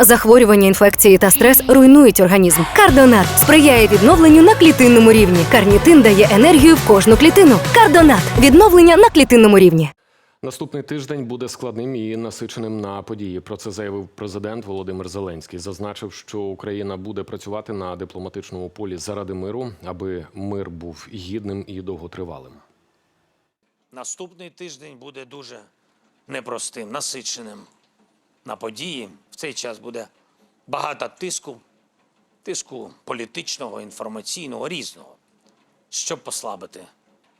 Захворювання, інфекції та стрес руйнують організм. Кардонат сприяє відновленню на клітинному рівні. Карнітин дає енергію в кожну клітину. Кардонат відновлення на клітинному рівні. Наступний тиждень буде складним і насиченим на події. Про це заявив президент Володимир Зеленський. Зазначив, що Україна буде працювати на дипломатичному полі заради миру, аби мир був гідним і довготривалим. Наступний тиждень буде дуже непростим, насиченим на події. В цей час буде багато тиску, тиску політичного, інформаційного, різного, щоб послабити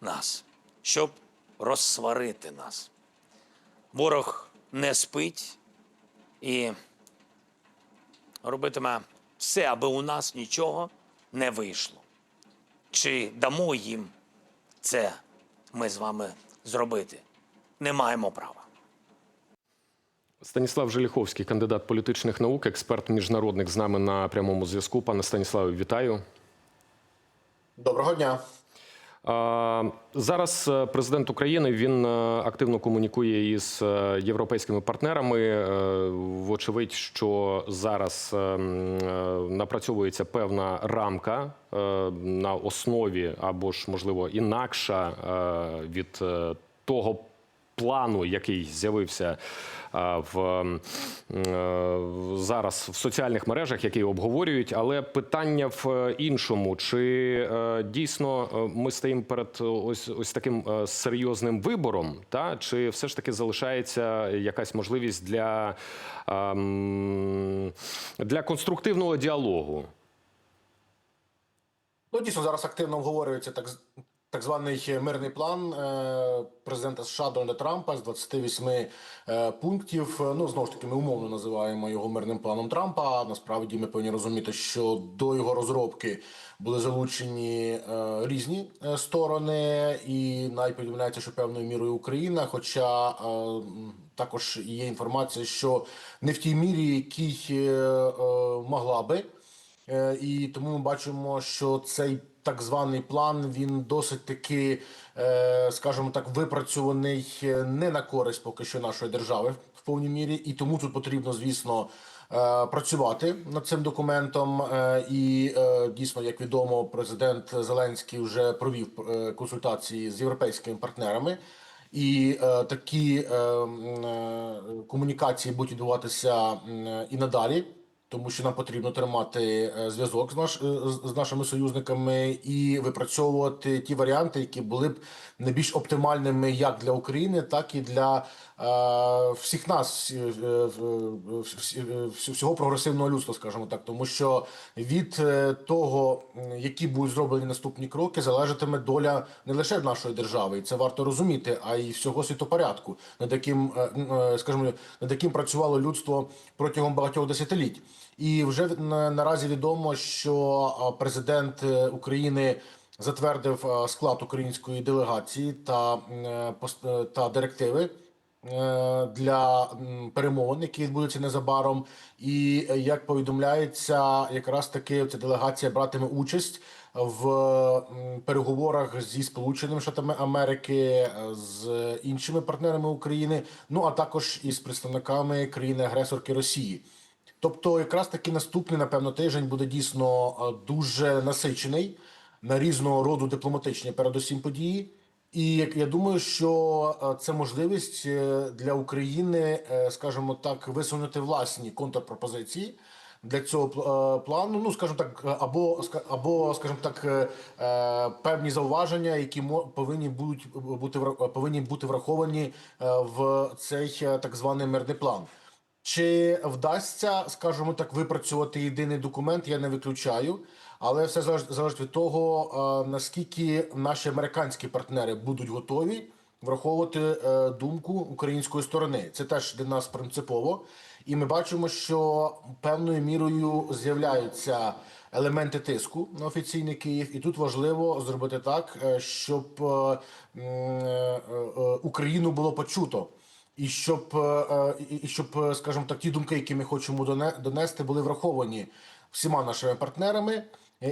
нас, щоб розсварити нас. Ворог не спить і робитиме все, аби у нас нічого не вийшло. Чи дамо їм це ми з вами зробити? Не маємо права. Станіслав Желіховський, кандидат політичних наук, експерт міжнародних з нами на прямому зв'язку. Пане Станіславе, вітаю. Доброго дня. Зараз е, президент України він е, активно комунікує із е, європейськими партнерами. Вочевидь, що зараз е, м, е, напрацьовується певна рамка на основі або ж можливо інакша від того плану, який з'явився е, в е, зараз в соціальних мережах, які обговорюють. Але питання в е, іншому: чи дійсно ми стоїмо перед ось ось таким серйозним вибором, та чи все ж таки залишається якась можливість для, для конструктивного діалогу? Ну, дійсно, зараз активно обговорюється так, так званий мирний план е, президента США Дональда Трампа з 28 е, пунктів. Е, Ну, знову ж таки, ми умовно називаємо його мирним планом Трампа. Насправді ми повинні розуміти, що до його розробки були залучені е, різні е, сторони, і навіть повідомляється, що певною мірою Україна. Хоча е, також є інформація, що не в тій мірі, якій е, е, могла би. Е, І тому ми бачимо, що цей так званий план він досить таки, е, скажімо так, випрацьований е, не на користь поки що нашої держави в повній мірі, і тому тут потрібно, звісно. е, Працювати над цим документом, і дійсно, як відомо, президент Зеленський вже провів консультації з європейськими партнерами, і такі комунікації будуть відбуватися і надалі тому що нам потрібно тримати е, зв'язок з наш е, з- нашими союзниками і випрацьовувати ті варіанти, які були б найбільш оптимальними як для України, так і для е, всіх нас, е, всього прогресивного людства, скажімо так, тому що від того, які будуть зроблені наступні кроки, залежатиме доля не лише нашої держави, і це варто розуміти, а й всього світопорядку, над яким, скажімо, над яким працювало людство протягом багатьох десятиліть. І вже наразі відомо, що президент е, України затвердив е, склад української делегації та, е, та директиви для перемовин, які відбудуться незабаром. І як повідомляється, якраз таки ця делегація братиме участь в переговорах зі Сполученими Штатами Америки, з іншими партнерами України, ну а також із представниками країни-агресорки Росії. Тобто, якраз таки наступний, напевно, тиждень буде дійсно е, дуже насичений на різного роду дипломатичні, передусім події. І я думаю, що е, це можливість е, для України, скажімо так, висунути власні контрпропозиції для цього пл- плану. Ну, скажімо так, або або, скажімо так, певні зауваження, які повинні будуть бути повинні бути враховані в цей так званий мирний план. Чи вдасться, скажімо так, випрацювати єдиний документ, я не виключаю, але все залежить, від того, е, наскільки наші американські партнери будуть готові враховувати е, думку української сторони. Це теж для нас принципово, і ми бачимо, що певною мірою з'являються елементи тиску на офіційний Київ, і тут важливо зробити так, е, щоб Україну було почуто. І щоб, е, е, і- щоб, е, скажімо так, ті думки, які ми хочемо доне- донести, були враховані всіма нашими партнерами.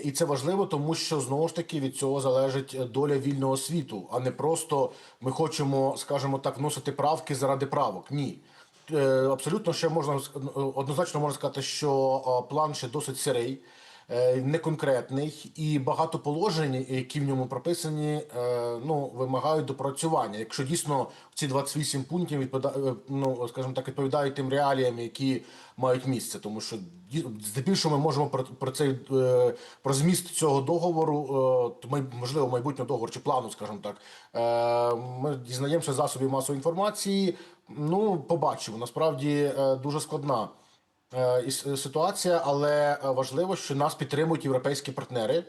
І це важливо, тому що знову ж таки від цього залежить доля вільного світу, а не просто ми хочемо, скажімо так, вносити правки заради правок. Ні. абсолютно ще можна однозначно можна сказати, що план ще досить сирий, неконкретний, і багато положень, які в ньому прописані, е, ну вимагають допрацювання. Якщо дійсно ці 28 пунктів відповіда- е, ну скажімо так, відповідають тим реаліям, які мають місце, тому що здебільшого ми можемо про, про цей е, про зміст цього договору, е, то можливо майбутнього договору чи плану, скажімо так. Е, ми дізнаємося засобів масової інформації. Ну, побачимо. Насправді е, дуже складна е, ситуація, але е, важливо, що нас підтримують європейські партнери е,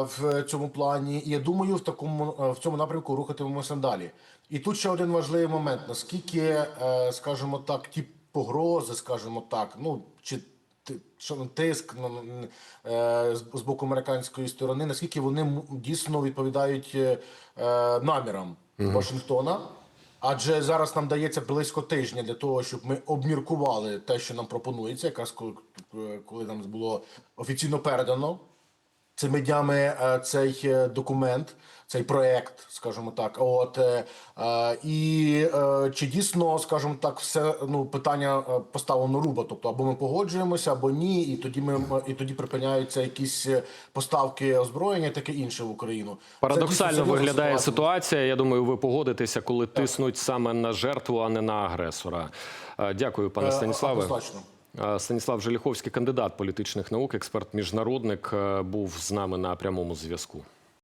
в цьому плані. І я думаю, в такому е, в цьому напрямку рухатимемося далі. І тут ще один важливий момент: наскільки, е, скажімо так, ті погрози, скажімо так, ну чи ну, тиск е, з боку американської сторони, наскільки вони дійсно відповідають е, е, намірам Вашингтона? Адже зараз нам дається близько тижня для того, щоб ми обміркували те, що нам пропонується, якраз коли, е, коли нам було офіційно передано цими днями е, цей е, документ, цей проект, скажімо так. От е, і чи дійсно, скажімо так, все ну питання поставлено руба, тобто або ми погоджуємося, або ні, і тоді ми і тоді припиняються якісь поставки озброєння, таке інше в Україну. Парадоксально виглядає ситуація. ситуація. Я думаю, ви погодитеся, коли тиснуть саме на жертву, а не на агресора. Дякую, пане Станіславе. однозначно. Станіслав Желіховський, кандидат політичних наук, експерт, міжнародник, е, був з нами на прямому зв'язку.